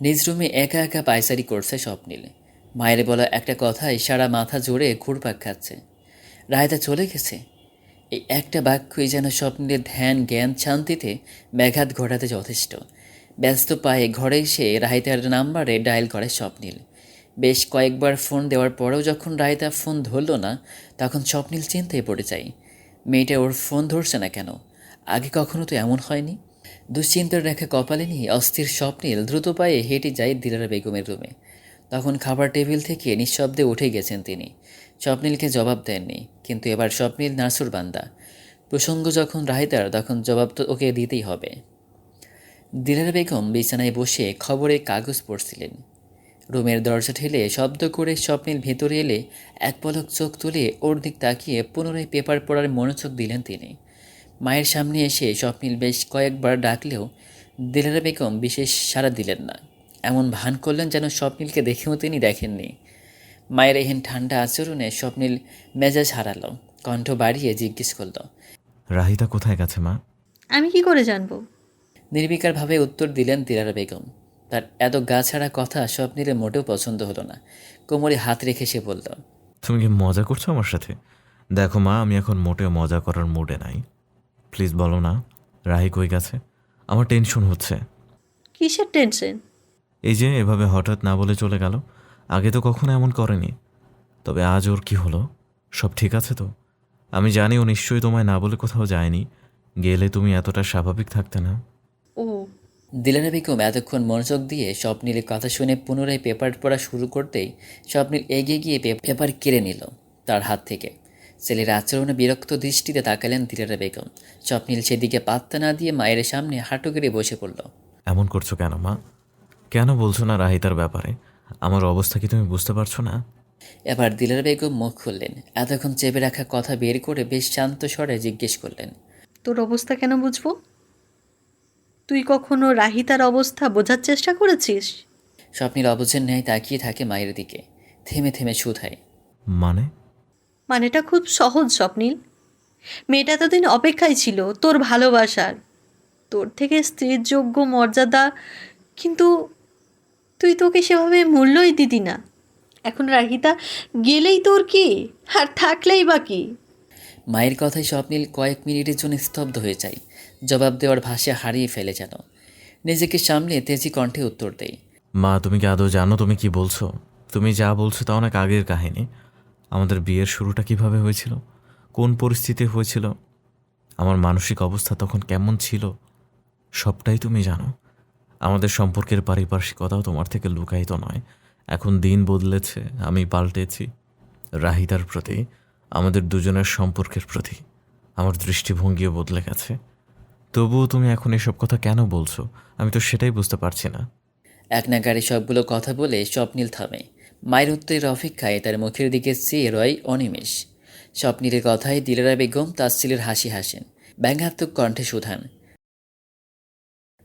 নিজ রুমে একা একা পায়চারি করছে স্বপ্নিল। মায়ের বলা একটা কথায় সারা মাথা জোরে ঘুরপাক খাচ্ছে। রায়তা চলে গেছে। এই একটা বাক্যই যেন স্বপ্নের ধ্যান, জ্ঞান, শান্তিতে ব্যাঘাত ঘটাতে যথেষ্ট। ব্যস্ত পায়ে ঘরে এসে রাহিতার নাম্বারে ডায়াল করে স্বপ্নিল। বেশ কয়েকবার ফোন দেওয়ার পরেও যখন রায়তা ফোন ধরল না, তখন স্বপ্নিল চিন্তায় পড়ে যায়। মেয়েটা ওর ফোন ধরছে না কেন? আগে কখনো তো এমন হয়নি। দুশ্চিন্তার রেখা কপালে নিয়ে অস্থির স্বপ্নিল দ্রুত পায়ে হেঁটে যায় দিলারা বেগমের রুমে। তখন খাবার টেবিল থেকে নিঃশব্দে উঠে গেছেন তিনি। স্বপ্নিলকে জবাব দেননি, কিন্তু এবার স্বপ্নিল নাসুর বান্দা। প্রসঙ্গ যখন রাহিতার তখন জবাব তো ওকে দিতেই হবে। দিলারা বেগম বিছানায় বসে খবরে কাগজ পড়ছিলেন। রুমের দরজা ঠেলে শব্দ করে স্বপ্নিল ভেতরে এলে এক পলক চোখ তুলে ওর দিক তাকিয়ে পুনরায় পেপার পড়ার মনোযোগ দিলেন তিনি। মায়ের সামনে এসে স্বপ্নিল বেশ কয়েকবার ডাকলেও দিলারা বেগম বিশেষ সাড়া দিলেন না। এমন ভান করলেন যেন স্বপ্নিলকে দেখেও তিনি দেখেননি। মায়ের এহেন ঠান্ডা আচরণে স্বপ্নিল মেজাজ হারালো কণ্ঠ বাড়িয়ে জিজ্ঞেস করল রাহিতা কোথায় গেছে মা? আমি কি করে জানব? নির্বিকারভাবে উত্তর দিলেন দিলারা বেগম। তার এত গা ছাড়া কথা স্বপ্নিলের মোটেও পছন্দ হলো না। কোমরে হাত রেখে সে বলল তুমি কি মজা করছ আমার সাথে? দেখো মা আমি এখন মোটেও মজা করার মুডে নাই। প্লিজ বলো না রাহি কই গেছে? আমার টেনশন হচ্ছে। কিসের টেনশন এই যে এভাবে হঠাৎ না বলে চলে গেল। আগে তো কখনো এমন করেনি। তবে আজ ওর কি হলো? সব ঠিক আছে তো? আমি জানি ও নিশ্চয়ই তোমায় না বলে কোথাও যায়নি। গেলে তুমি এতটা স্বাভাবিক থাকতে না। ও। দিলারা বেগম এতক্ষণ মনোযোগ দিয়ে স্বপ্নীলের কথা শুনে পুনরায় পেপার পড়া শুরু করতেই স্বপ্নীল এগিয়ে গিয়ে পে- পেপার কেড়ে নিল তার হাত থেকে। ছেলের আচরণে বিরক্ত দৃষ্টিতে তাকালেন দিলারা বেগম। স্বপ্নীল সেদিকে পাত্তা না দিয়ে মায়ের সামনে হাঁটু গেড়ে বসে পড়ল। এমন করছ কেন মা? কেন বলছো না রাহিতার ব্যাপারে? আমার অবস্থা কি তুমি বুঝতে পারছ না? এবার দিলারা বেগম মুখ খুললেন। এতক্ষণ চেপে রাখা কথা বের করে বেশ শান্ত স্বরে জিজ্ঞেস করলেন তোর অবস্থা কেন বুঝব? তুই কখনো রাহিতার অবস্থা বোঝার চেষ্টা করেছিস? স্বপ্নীল অবুঝের ন্যায় তাকিয়ে থাকে মায়ের দিকে। থেমে থেমে শুধায় মানে? মানেটা খুব সহজ স্বপ্নীল। মেয়েটা এতদিন অপেক্ষায় ছিল তোর ভালোবাসার। তোর থেকে স্ত্রীর যোগ্য মর্যাদা কিন্তু তুই তোকে সেভাবে মূল্যই দিতি না। এখন রাহিতা গেলেই তোর কি? আর থাকলেই বা কি? মায়ের কথায় স্বপ্নীল কয়েক মিনিটের জন্য স্তব্ধ হয়ে যায়। জবাব দেওয়ার ভাষা হারিয়ে ফেলে যেন। নিজেকে সামনে তেজি কণ্ঠে উত্তর দেয়। মা তুমি কি আদৌ জানো তুমি কি বলছো? তুমি যা বলছো তা অনেক আগের কাহিনী। আমাদের বিয়ের শুরুটা কীভাবে হয়েছিল? কোন পরিস্থিতি হয়েছিল? আমার মানসিক অবস্থা তখন কেমন ছিল? সবটাই তুমি জানো। আমাদের সম্পর্কের পারিপার্শ্বিকতাও তোমার থেকে লুকায়িত নয়। এখন দিন বদলেছে, আমি পাল্টেছি। রাহিতার প্রতি, আমাদের দুজনের সম্পর্কের প্রতি, আমার দৃষ্টিভঙ্গিও বদলে গেছে। তবুও তুমি এখন এসব কথা কেন বলছো? আমি তো সেটাই বুঝতে পারছি না। এক নাগারে সবগুলো কথা বলে স্বপ্নীল থামে। মায়ের উত্তরের অপেক্ষায় তার মুখের দিকে চেয়ে রয় অনিমেষ। স্বপ্নীলের কথায় দিলারা বেগম তাসছিলের হাসি হাসেন। ব্যঙ্গাত্মক কণ্ঠে সুধান।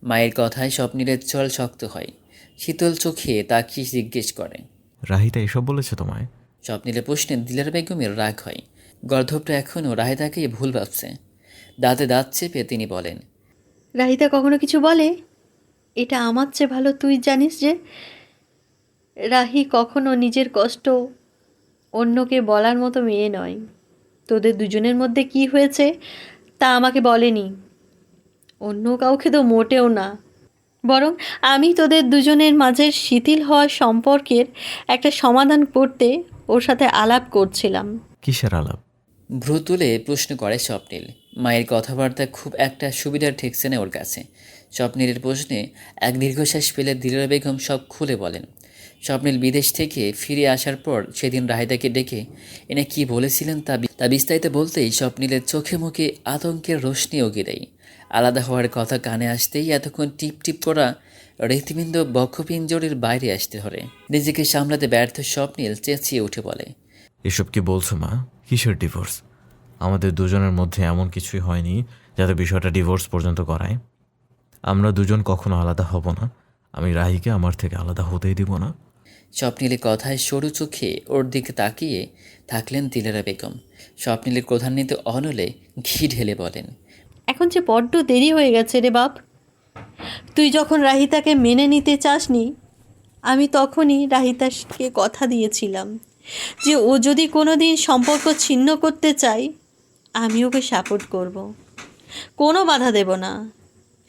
মায়ের কথায় স্বপ্নীলের চল শক্ত হয়। শীতল চোখে তাকিয়ে জিজ্ঞেস করে। রাহিতা এসব বলেছে তোমায়? স্বপ্নীলের প্রশ্নে দিলার বেগমের রাগ হয়। গর্ধবটা এখনও রাহেতাকেই ভুল ভাবছে। দাঁতে দাঁত চেপে তিনি বলেন রাহিতা কখনো কিছু বলে? এটা আমার চেয়ে ভালো তুই জানিস যে রাহি কখনো নিজের কষ্ট অন্যকে বলার মতো মেয়ে নয়। তোদের দুজনের মধ্যে কি হয়েছে তা আমাকে বলেনি। অন্য কাউকে তো মোটেও না। বরং আমি তোদের দুজনের মাঝের শিথিল হওয়া সম্পর্কের একটা সমাধান করতে ওর সাথে আলাপ করছিলাম। কিসের আলাপ? ভ্রু তুলে প্রশ্ন করে স্বপ্নীল। মায়ের কথাবার্তা খুব একটা সুবিধার ঠেকছে না ওর কাছে। স্বপ্নীলের প্রশ্নে এক দীর্ঘশ্বাস পেলে দিলারা বেগম সব খুলে বলেন স্বপ্নীল বিদেশ থেকে ফিরে আসার পর সেদিন রাহিদাকে ডেকে, এনে কি বলেছিলেন তা তা বিস্তারিত বলতেই স্বপ্নীলের চোখে মুখে আতঙ্কের রোশনি ওগে দেয়। আলাদা হওয়ার কথা কানে আসতেই এতক্ষণ টিপ টিপ করা হৃৎপিণ্ড বক্ষপিঞ্জরের বাইরে আসতে ধরে। নিজেকে সামলাতে ব্যর্থ স্বপ্নীল চেঁচিয়ে উঠে বলে, এসব কি বলছো মা? কিসের ডিভোর্স? আমাদের দুজনের মধ্যে এমন কিছুই হয়নি যাতে বিষয়টা ডিভোর্স পর্যন্ত করায় আমরা দুজন কখনো আলাদা হব না। আমি রাহিকে আমার থেকে আলাদা হতেই দিব না। স্বপ্নীলের কথায় সরু চোখে ওর দিকে তাকিয়ে থাকলেন দিলেরা বেগম। স্বপ্নীলের ক্রধান্বিত অনলে ঘি ঢেলে বলেন এখন যে বড্ড দেরি হয়ে গেছে রে বাপ। তুই যখন রাহিতাকে মেনে নিতে চাসনি আমি তখনই রাহিতাকে কথা দিয়েছিলাম যে ও যদি কোনো দিন সম্পর্ক ছিন্ন করতে চায় আমি ওকে সাপোর্ট করব। কোনো বাধা দেব না।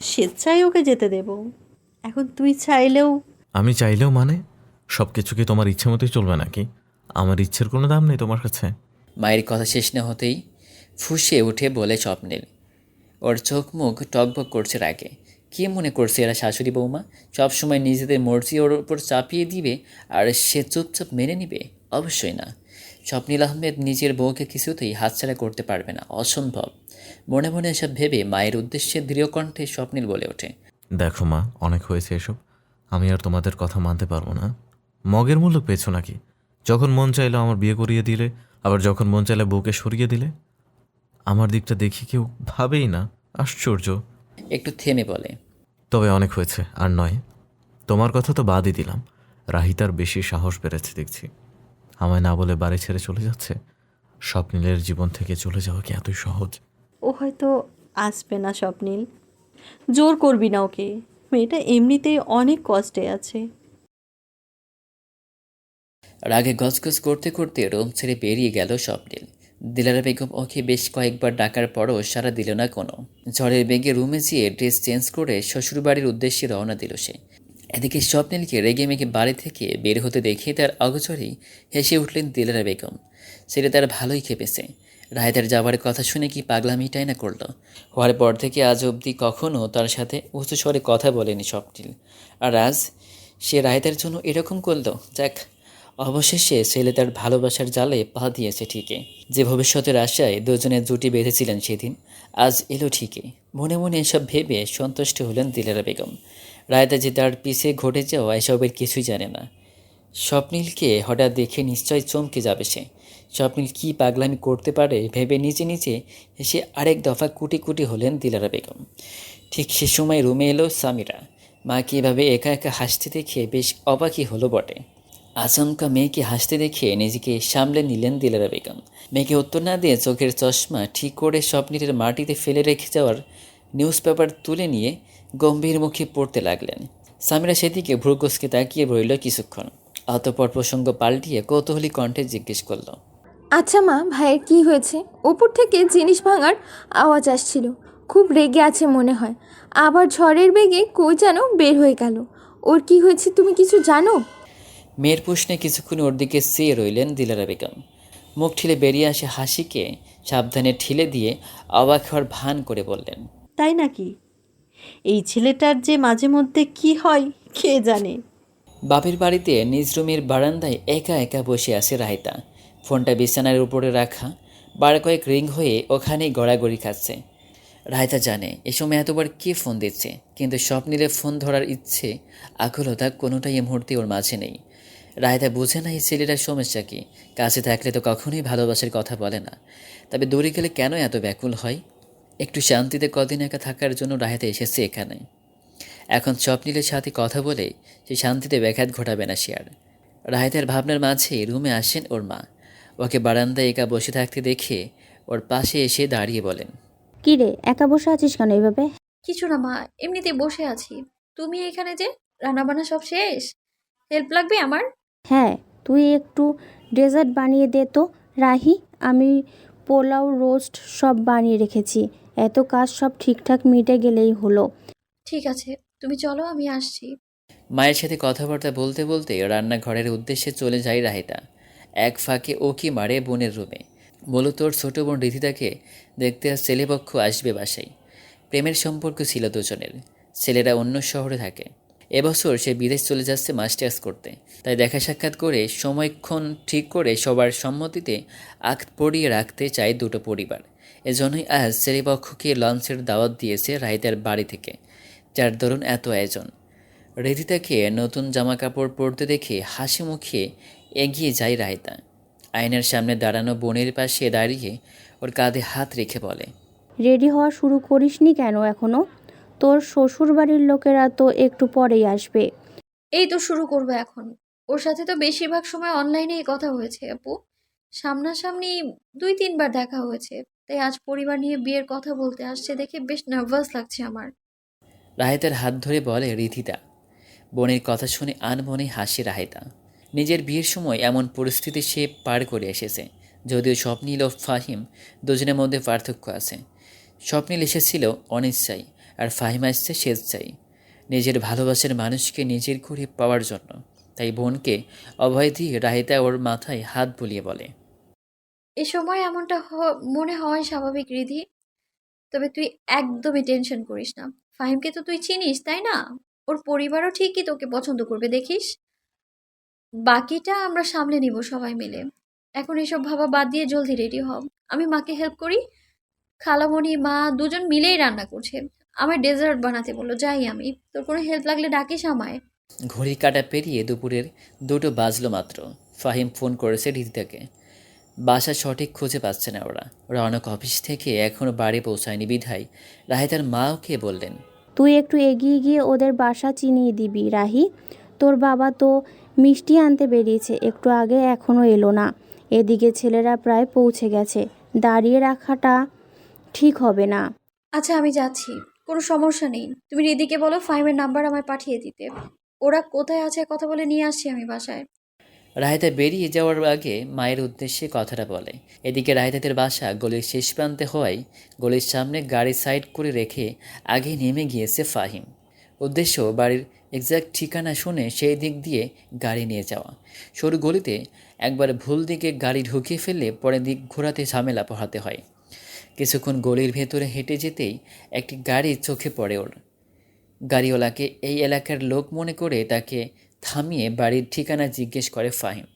স্বেচ্ছায় ওকে যেতে দেব। এখন তুই চাইলেও আমি চাইলেও মানে? সব কিছু কি তোমার ইচ্ছে মতোই চলবে নাকি? আমার ইচ্ছের কোনো দাম নেই তোমার কাছে। মায়ের কথা শেষ না হতেই ফুঁসে উঠে বলে স্বপ্নের ওর চোখ মুখ টকবক করছে রাগে। কে মনে করছে এরা শাশুড়ি বৌমা? সবসময় নিজেদের মর্জি ওর উপর চাপিয়ে দিবে আর সে চুপচাপ মেনে নিবে? অবশ্যই না। স্বপ্নীল আহমেদ নিজের বউকে কিছুতেই হাতছাড়া করতে পারবে না। অসম্ভব। মনে মনে এসব ভেবে মায়ের উদ্দেশ্যে দৃঢ় কণ্ঠে স্বপ্নীল বলে ওঠে। দেখো মা অনেক হয়েছে এসব। আমি আর তোমাদের কথা মানতে পারব না। মগের মূল্য পেয়েছ নাকি? যখন মন চাইলো আমার বিয়ে করিয়ে দিলে আবার যখন মন চাইলে বউকে সরিয়ে দিলে? আমার দিকটা দেখি কেউ ভাবেই না। আশ্চর্য। একটু থেমে বলে। তবে অনেক হয়েছে আর নয়। তোমার কথা তো বাদই দিলাম। রাহিতার বেশি সাহস বেড়েছে দেখছি। আমায় না বলে বাড়ি ছেড়ে চলে যাচ্ছে? স্বপ্নীলের জীবন থেকে চলে যাওয়া কি এতই সহজ? ও হয়তো আসবে না স্বপ্নীল। জোর করবি না ওকে। মেয়েটা এমনিতেই অনেক কষ্টে আছে। রাগে গজগজ করতে করতে রুম ছেড়ে বেরিয়ে গেল স্বপ্নিল। দিলারা বেগম ওকে বেশ কয়েকবার ডাকার পরও সারা দিল না কোনো। ঝড়ের বেগে রুমে যেয়ে ড্রেস চেঞ্জ করে শ্বশুরবাড়ির উদ্দেশ্যে রওনা দিল সে। এদিকে স্বপ্নিলকে রেগে মেগে বাড়ি থেকে বের হতে দেখে তার অগচরেই হেসে উঠলেন দিলারা বেগম। সেটা তার ভালোই খেপেছে। রায়দার যাবার কথা শুনে কি পাগলামিটাই না করল। হওয়ার পর থেকে আজ অবধি কখনও তার সাথে উঁচু স্বরে কথা বলেনি স্বপ্নিল। আর আজ সে রায়দার জন্য এরকম করল? যাক অবশেষে ছেলে তার ভালোবাসার জালে পা দিয়েছে ঠিকই। যে ভবিষ্যতের আশায় দুজনের জুটি বেঁধেছিলেন সেদিন, আজ এলো ঠিকই। মনে মনে এসব ভেবে সন্তুষ্ট হলেন দিলারা বেগম। রায়তা যে তার পিছে ঘটে যাওয়া এসবের কিছুই জানে না। স্বপ্নীলকে হঠাৎ দেখে নিশ্চয় চমকে যাবে সে। স্বপ্নীল কী পাগলামি করতে পারে ভেবে নিজে নিজে এসে আরেক দফা কুটি কুটি হলেন দিলারা বেগম। ঠিক সে সময় রুমে এলো সামিরা। মাকে এভাবে একা একা হাসতে দেখে বেশ অবাকই হলো বটে। আচমকা মেয়েকে হাসতে দেখে নিজেকে সামলে নিলেন দিলারা বেগম। মেয়েকে উত্তর না দিয়ে চোখের চশমা ঠিক করে স্বপ্নীরের মাটিতে ফেলে রেখে যাওয়ার নিউজ পেপার তুলে নিয়ে গম্ভীর মুখে পড়তে লাগলেন। সামিরা সেদিকে ভ্রুকসকে তাকিয়ে রইল কিছুক্ষণ। অতপর প্রসঙ্গ পাল্টিয়ে কৌতূহলী কণ্ঠে জিজ্ঞেস করল আচ্ছা মা, ভাইয়ের কি হয়েছে? ওপর থেকে জিনিস ভাঙার আওয়াজ আসছিল। খুব রেগে আছে মনে হয়। আবার ঝড়ের বেগে কই যেন বের হয়ে গেল। ওর কি হয়েছে তুমি কিছু জানো? মেয়ের প্রশ্নে কিছুক্ষণ ওর দিকে চেয়ে রইলেন দিলারা বেগম। মুখ ঠিলে বেরিয়ে আসে হাসিকে সাবধানে ঠিলে দিয়ে অবাক হওয়ার ভান করে বললেন তাই নাকি? এই ছেলেটার যে মাঝে মধ্যে কি হয় কে জানে? বাপের বাড়িতে নিজ রুমের বারান্দায় একা একা বসে আছে রায়তা। ফোনটা বিছানার উপরে রাখা বার কয়েক রিং হয়ে ওখানেই গড়াগড়ি খাচ্ছে। রায়তা জানে এ সময় এতবার কে ফোন দিচ্ছে কিন্তু স্বপ্নিলে ফোন ধরার ইচ্ছে আকুলতা কোনোটাই এ মুহূর্তে ওর মাঝে নেই। রায়তা বোঝে না এই ছেলেটার সমস্যা কি? কাছে থাকলে তো কখনোই ভালোবাসার কথা বলে না। তবে দূরে গেলে কেন এত ব্যাকুল হয়? একটু শান্তিতে কদিন একা থাকার জন্য রায়তা এসেছে এখানে। এখন স্বপ্নীলের সাথে কথা বলে সে শান্তিতে ব্যাঘাত ঘটাবে না সে আর। রাহেতের ভাবনার মাঝে রুমে আসেন ওর মা। ওকে বারান্দায় একা বসে থাকতে দেখে ওর পাশে এসে দাঁড়িয়ে বলেন কি রে একা বসে আছিস কেন এইভাবে কিছু না মা এমনিতে বসে আছি। তুমি এখানে যে রান্নাবান্না সব শেষ? হেল্প লাগবে আমার? হ্যাঁ তুই একটু ডেজার্ট বানিয়ে দে তো রাহি। আমি পোলাও রোস্ট সব বানিয়ে রেখেছি। এত কাজ সব ঠিকঠাক মিটে গেলেই হলো। ঠিক আছে তুমি চলো আমি আসছি। মায়ের সাথে কথাবার্তা বলতে বলতে রান্নাঘরের উদ্দেশ্যে চলে যায় রাহিতা। এক ফাঁকে ও কি মারে বোনের রুমে। মূলত ওর ছোটো বোন রীতিতাকে দেখতে আর ছেলেপক্ষ আসবে বাসায়। প্রেমের সম্পর্ক ছিল দুজনের। ছেলেরা অন্য শহরে থাকে। এবছর সে বিদেশ চলে যাচ্ছে মাস্টার্স করতে। তাই দেখা সাক্ষাৎ করে সময়ক্ষণ ঠিক করে সবার সম্মতিতে আখ পড়িয়ে রাখতে চায় দুটো পরিবার। এজন্যই আজ ছেলেপক্ষকে লঞ্চের দাওয়াত দিয়েছে রাহিতার বাড়ি থেকে, যার দরুন এত আয়োজন। রেদিতাকে নতুন জামা কাপড় পরতে দেখে হাসি মুখে এগিয়ে যায় রায়তা আয়নার সামনে দাঁড়ানো বোনের পাশে দাঁড়িয়ে ওর কাঁধে হাত রেখে বলে, রেডি হওয়া শুরু করিসনি কেন এখনও? তোর শ্বশুর বাড়ির লোকেরা তো একটু পরেই আসবে। এই তো শুরু করব এখন। ওর সাথে তো বেশিরভাগ সময় অনলাইনেই কথা হয়েছে আপু। সামনাসামনি দুই তিনবার দেখা হয়েছে। তাই আজ পরিবার নিয়ে বিয়ের কথা বলতে আসছে দেখে বেশ নার্ভাস লাগছে আমার। রাহেতার হাত ধরে বলে রিধিতা। বোনের কথা শুনে আনমনে হাসি রাহেতা। নিজের বিয়ের সময় এমন পরিস্থিতি সে পার করে এসেছে। যদিও স্বপ্নীল ও ফাহিম দুজনের মধ্যে পার্থক্য আছে। স্বপ্নীল এসেছিল অনিচ্ছাই আর ফাহিম আসছে চাই নিজের ভালোবাসার মানুষকে নিজের করে পাওয়ার জন্য। তাই বোনকে অভয় দিয়ে রাহিতা ওর মাথায় হাত বুলিয়ে বলে। এ সময় এমনটা মনে হয় স্বাভাবিক রিধি। তবে তুই একদমই টেনশন করিস না। ফাহিমকে তো তুই চিনিস, তাই না? ওর পরিবারও ঠিকই তোকে পছন্দ করবে, দেখিস? বাকিটা আমরা সামলে নিব সবাই মিলে। এখন এসব ভাবা বাদ দিয়ে জলদি রেডি হ। আমি মাকে হেল্প করি। খালামণি, মা দুজন মিলেই রান্না করছে। আমার ডেজার্ট বানাতে বলল যাই আমি তোর কোনো হেল্প লাগলে ডাকিস আমায়। ঘড়ি কাটা পেরিয়ে দুপুরের দুটো বাজলো মাত্র। ফাহিম ফোন করেছে রিদিতাকে। বাসা সঠিক খুঁজে পাচ্ছে না ওরা। ওরা অনেক অফিস থেকে এখনও বাড়ি পৌঁছায়নি বিধায় রাহিতার মা ওকে বললেন? তুই একটু এগিয়ে গিয়ে ওদের বাসা চিনিয়ে দিবি রাহি। তোর বাবা তো মিষ্টি আনতে বেরিয়েছে একটু আগে এখনও এলো না। এদিকে ছেলেরা প্রায় পৌঁছে গেছে। দাঁড়িয়ে রাখাটা ঠিক হবে না। আচ্ছা আমি যাচ্ছি। কোনো সমস্যা নেই। তুমি রিদিকে বলো ফাইমের নাম্বার আমায় পাঠিয়ে দিতে। ওরা কোথায় আছে কথা বলে নিয়ে আসছি আমি বাসায়। রাহিতা বেরিয়ে যাওয়ার আগে মায়ের উদ্দেশ্যে কথাটা বলে। এদিকে রাহিতাদের বাসা গলির শেষ প্রান্তে হওয়ায় গলির সামনে গাড়ি সাইড করে রেখে আগে নেমে গিয়েছে ফাহিম। উদ্দেশ্য বাড়ির এক্স্যাক্ট ঠিকানা শুনে সেই দিক দিয়ে গাড়ি নিয়ে যাওয়া। সরু গলিতে একবার ভুল দিকে গাড়ি ঢুকিয়ে ফেললে পরের দিক ঘোরাতে ঝামেলা পোহাতে হয়। কিছুক্ষণ গলির ভেতরে হেঁটে যেতেই একটি গাড়ি চোখে পড়ে ওর। গাড়িওয়ালাকে এই এলাকার লোক মনে করে তাকে থামিয়ে বাড়ির ঠিকানা জিজ্ঞেস করে ফাহিম।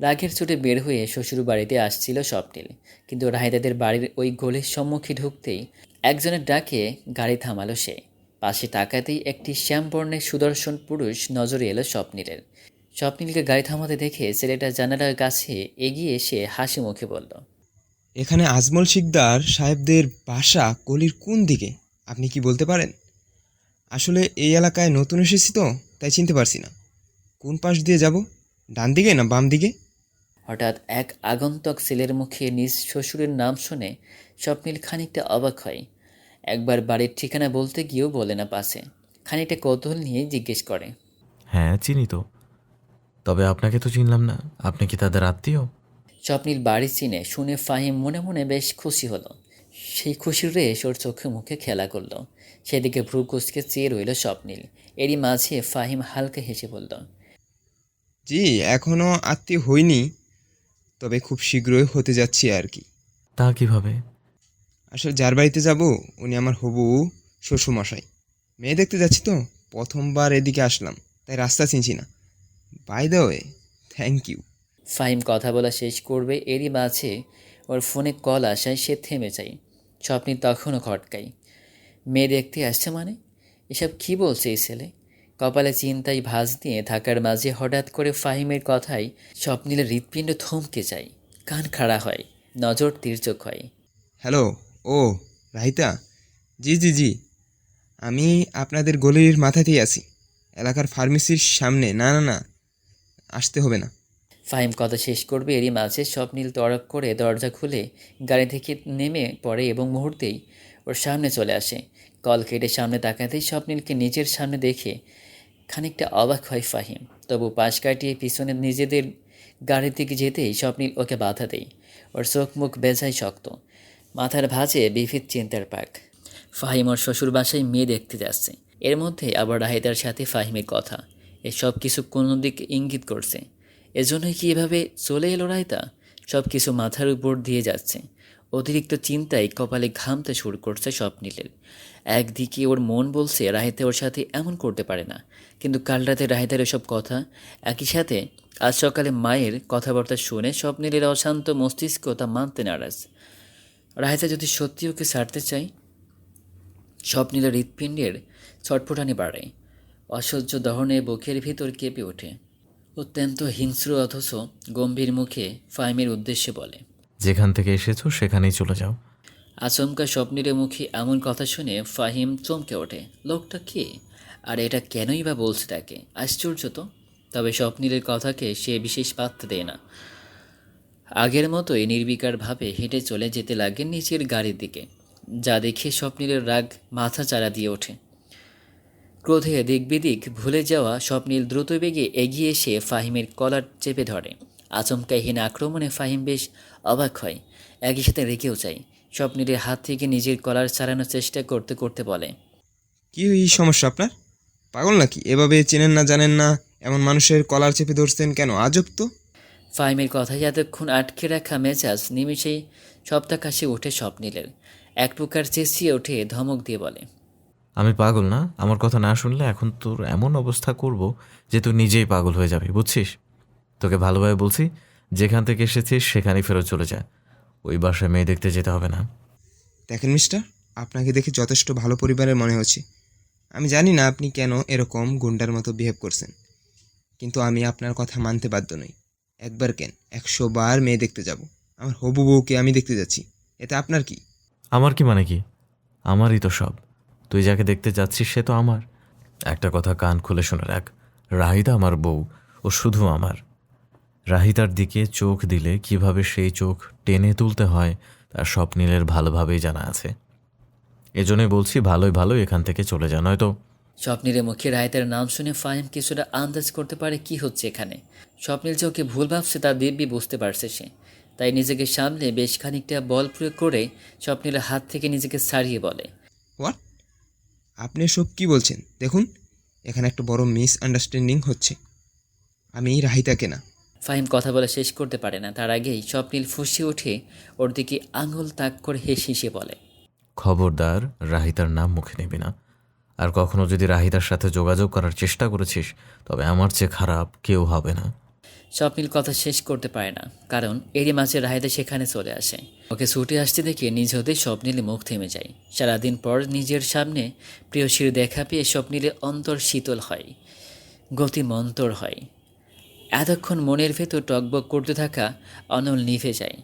রাগের চোটে বের হয়ে শ্বশুর বাড়িতে আসছিল স্বপ্নিল। কিন্তু রাহিদাদের বাড়ির ওই গলির সম্মুখে ঢুকতেই একজনের ডাকে গাড়ি থামালো সে। পাশে তাকাতেই একটি শ্যামবর্ণের সুদর্শন পুরুষ নজরে এলো স্বপ্নিলের। স্বপ্নিলকে গাড়ি থামাতে দেখে ছেলেটা জানালার কাছে এগিয়ে এসে হাসি মুখে বলল এখানে আজমল শিকদার সাহেবদের বাসা গলির কোন দিকে? আপনি কি বলতে পারেন? আসলে এই এলাকায় নতুন এসেছি তো তাই চিনতে পারছি না। কোন পাশ দিয়ে যাব? ডান দিকে না বাম দিকে? হঠাৎ এক আগন্তক ছেলের মুখে নিজ শ্বশুরের নাম শুনে স্বপ্নিল খানিকটা অবাক হয়। একবার বাড়ির ঠিকানা বলতে গিয়েও বলে না পাশে। খানিকটা কৌতূহল নিয়ে জিজ্ঞেস করে। হ্যাঁ চিনি তো। তবে আপনাকে তো চিনলাম না। আপনি কি তাদের আত্মীয়? স্বপ্নিল বাড়ি চিনে শুনে ফাহিম মনে মনে বেশ খুশি হলো। সেই খুশির রেশ ওর চোখে মুখে খেলা করল। সেদিকে ভ্রু কুচকে চেয়ে রইল স্বপ্নিল। এরই মাঝে ফাহিম হালকা হেসে বলল জি এখনও আত্মীয় হইনি তবে খুব শীঘ্রই হতে যাচ্ছি আর কি। তা কীভাবে? আসলে যার বাড়িতে যাব উনি আমার হবু শ্বশুরমশাই। মেয়ে দেখতে যাচ্ছি তো প্রথমবার এদিকে আসলাম তাই রাস্তা চিনছি না। By the way thank you Fahim কথা বলা শেষ করবে, এরই মাঝে ওর ফোনে কল আসায় সে থেমে যায়। স্বপ্নি তখনও খটকাই মেয়ে দেখতে আসছে মানে? এসব কি বলছে এই ছেলে? কপালে চিন্তায় ভাঁজ দিয়ে থাকার মাঝে হঠাৎ করে ফাহিমের কথায় স্বপ্নিলের হৃৎপিণ্ড থমকে যায়। কান খাড়া হয়, নজর তীর্যক হয়। হ্যালো, ও, রাহিতা? জি জি জি। আমি আপনাদের গলির মাথাতেই আছি। এলাকার ফার্মেসির সামনে। না না না। আসতে হবে না। ফাহিম কথা শেষ করবে, এরই মাঝে স্বপ্নীল তড়ক করে দরজা খুলে গাড়ি থেকে নেমে পড়ে এবং মুহূর্তেই ওর সামনে চলে আসে। কল কেটে সামনে তাকাতেই স্বপ্নীলকে নিজের সামনে দেখে খানিকটা অবাক হয় ফাহিম। তবু পাশ কাটিয়ে পিছনে নিজেদের গাড়ির দিকে যেতেই স্বপ্নীল ওকে বাধা দেয়। ওর চোখ মুখ বেজায় শক্ত। মাথার ভাঁজে বিবিধ চিন্তার পাক। ফাহিম ওর শ্বশুর বাসায় মেয়ে দেখতে যাচ্ছে। এর মধ্যে আবার রাহিদার সাথে ফাহিমের কথা। এসব কিছু কোনো দিক ইঙ্গিত করছে? এজন্যই কি এভাবে চলে এলো রায়তা? সব কিছু মাথার উপর দিয়ে যাচ্ছে। অতিরিক্ত চিন্তায় কপালে ঘামতে শুরু করছে স্বপ্নিলের। একদিকে ওর মন বলছে রাহিতা ওর সাথে এমন করতে পারে না। কিন্তু কাল রাতে রাহিতার এসব কথা, একই সাথে আজ সকালে মায়ের কথাবার্তা শুনে স্বপ্নিলের অশান্ত মস্তিষ্ক তা মানতে নারাজ। রাহিতা যদি সত্যি ওকে ছাড়তে চায়? স্বপ্নিলের হৃৎপিণ্ডের ছটফটানি বাড়ে। অসহ্য দহনে বুকের ভিতর কেঁপে ওঠে। অত্যন্ত হিংস্র অথচ গম্ভীর মুখে ফাহিমের উদ্দেশ্যে বলে যেখান থেকে এসেছ সেখানেই চলে যাও। আচমকা স্বপ্নের মুখে এমন কথা শুনে ফাহিম চমকে ওঠে লোকটা কে? আর এটা কেনই বা বলছে তাকে? আশ্চর্য তো। তবে স্বপ্নীলের কথাকে সে বিশেষ পাত্র দেয় না। আগের মতোই নির্বিকারভাবে হেঁটে চলে যেতে লাগে নিচের গাড়ির দিকে যা দেখে স্বপ্নীলের রাগ মাথা চারা দিয়ে ওঠে। ক্রোধে দিক বিদিক ভুলে যাওয়া স্বপ্নীল দ্রুত বেগে এগিয়ে এসে ফাহিমের কলার চেপে ধরে। আচমকাহীন আক্রমণে ফাহিম বেশ অবাক হয়। একই সাথে রেখেও যায়। স্বপ্নীলের হাত থেকে নিজের কলার ছাড়ানোর চেষ্টা করতে করতে বলে কি এই সমস্যা আপনার? পাগল নাকি? এভাবে চেনেন না জানেন না এমন মানুষের কলার চেপে ধরছেন কেন? আজব তো! ফাহিমের কথায় এতক্ষণ আটকে রাখা মেজাজ নিমিষেই সপ্তাকাশে ওঠে স্বপ্নীলের। এক প্রকার চেঁচিয়ে ওঠে ধমক দিয়ে বলে আমি পাগল না? আমার কথা না শুনলে এখন তোর এমন অবস্থা করব যে তুই নিজেই পাগল হয়ে যাবি বুঝছিস? তোকে ভালোভাবে বলছি যেখান থেকে এসেছিস সেখানেই ফেরত চলে যা। ওই বাসায় মেয়ে দেখতে যেতে হবে না। দেখেন মিস্টার আপনাকে দেখে যথেষ্ট ভালো পরিবারের মনে হচ্ছে। আমি জানি না আপনি কেন এরকম গুন্ডার মতো বিহেভ করছেন। কিন্তু আমি আপনার কথা মানতে বাধ্য নই। একবার কেন একশো বার মেয়ে দেখতে যাব। আমার হবু বউকে আমি দেখতে যাচ্ছি। এতে আপনার কি? আমার কি মানে কি? আমারই তো সব। তুই যাকে দেখতে যাচ্ছিস সে তো আমার। একটা কথা কান খুলে শুনে রাখ রাহিতা আমার বউ ও শুধু আমার। রাহিতার দিকে চোখ দিলে কীভাবে সেই চোখ টেনে তুলতে হয় তার স্বপ্নীলের ভালোভাবেই জানা আছে। এজন্যই বলছি ভালোই ভালো এখান থেকে চলে যা নয়তো স্বপ্নীলের মুখে রায়তের নাম শুনে ফাহিম কিছুটা আন্দাজ করতে পারে কি হচ্ছে এখানে। স্বপ্নীল যে ওকে ভুল ভাবছে তা দিব্যি বুঝতে পারছে সে। তাই নিজেকে সামনে বেশ খানিকটা বল প্রয়োগ করে স্বপ্নীলের হাত থেকে নিজেকে ছাড়িয়ে বলে। হোয়াট আপনি সব কি বলছেন? দেখুন এখানে একটা বড় মিস আন্ডারস্ট্যান্ডিং হচ্ছে। আমি রাহিতাকে না। ফাহিম কথা বলা শেষ করতে পারে না। তার আগেই স্বপ্নীল ফুসে উঠে ওর দিকে আঙুল তাক করে হেসে হেসে বলে খবরদার রাহিতার নাম মুখে নেবে না। আর কখনো যদি রাহিতার সাথে যোগাযোগ করার চেষ্টা করেছিস তবে আমার চেয়ে খারাপ কেউ হবে না। স্বপ্নীল কথা শেষ করতে পারে না। কারণ এরই মাঝে রাহেদা সেখানে চলে আসে। ওকে ছুটে আসতে দেখে নিজ হতে স্বপ্নীলে মুখ থেমে যায়। সারাদিন পর নিজের সামনে প্রিয়সীর দেখা পেয়ে স্বপ্নীলে অন্তর শীতল হয়। গতি মন্তর হয়। এতক্ষণ মনের ভেতর টকবক করতে থাকা অনল নিভে যায়।